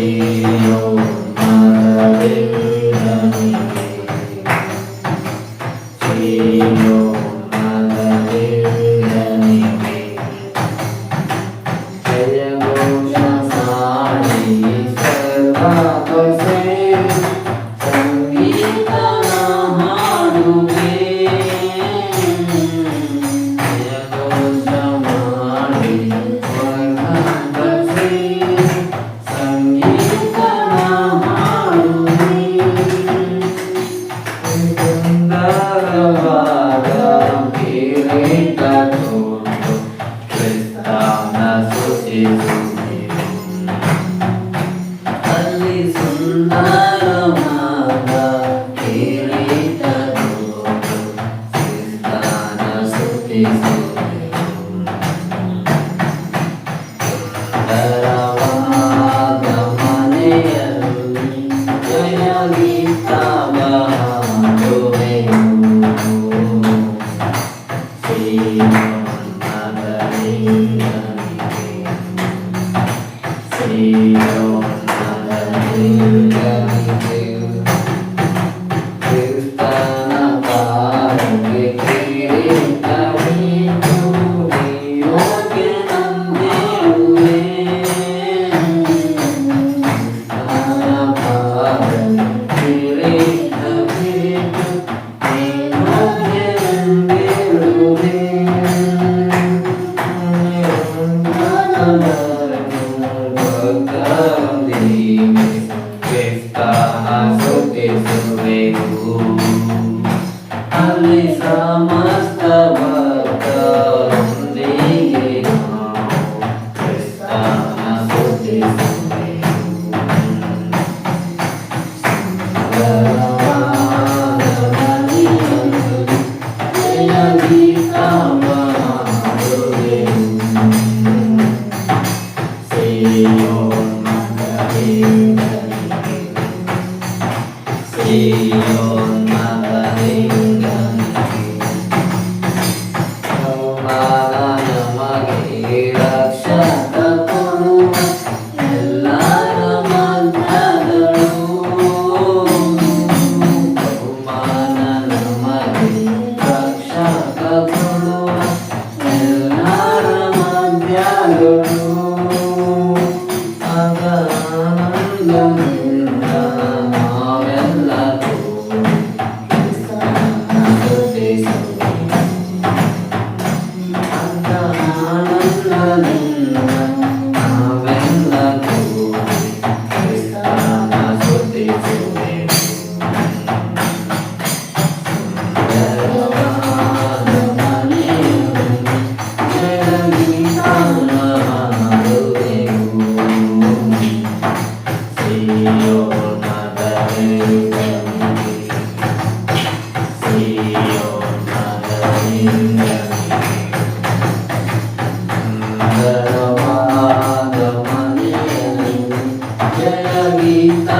Hey. Алли Самастава. Gita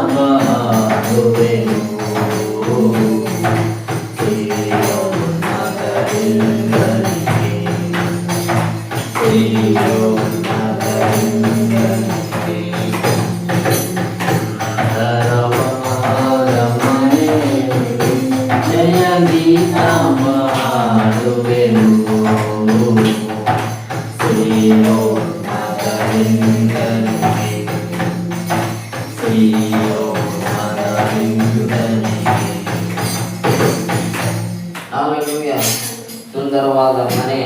ಸುಂದರವಾದ ಮನೆ.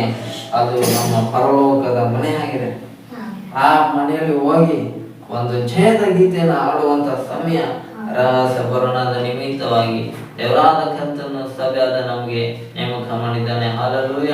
ಅದು ನಮ್ಮ ಪರಲೋಕದ ಮನೆ ಆಗಿದೆ ಆ ಮನೆಯಲ್ಲಿ ಹೋಗಿ ಒಂದು ಛೇದ ಗೀತೆಯನ್ನು ಆಡುವಂತ ಸಮಯ ರಹಸ್ಯ ಬರೋಣದ ನಿಮಿತ್ತವಾಗಿ ದೇವರಾದ ಕರ್ತನು ಸಭೆಯಾದ ನಮಗೆ ನೇಮಕ ಮಾಡಿದ್ದಾನೆ. ಹಾಲೆಲೂಯ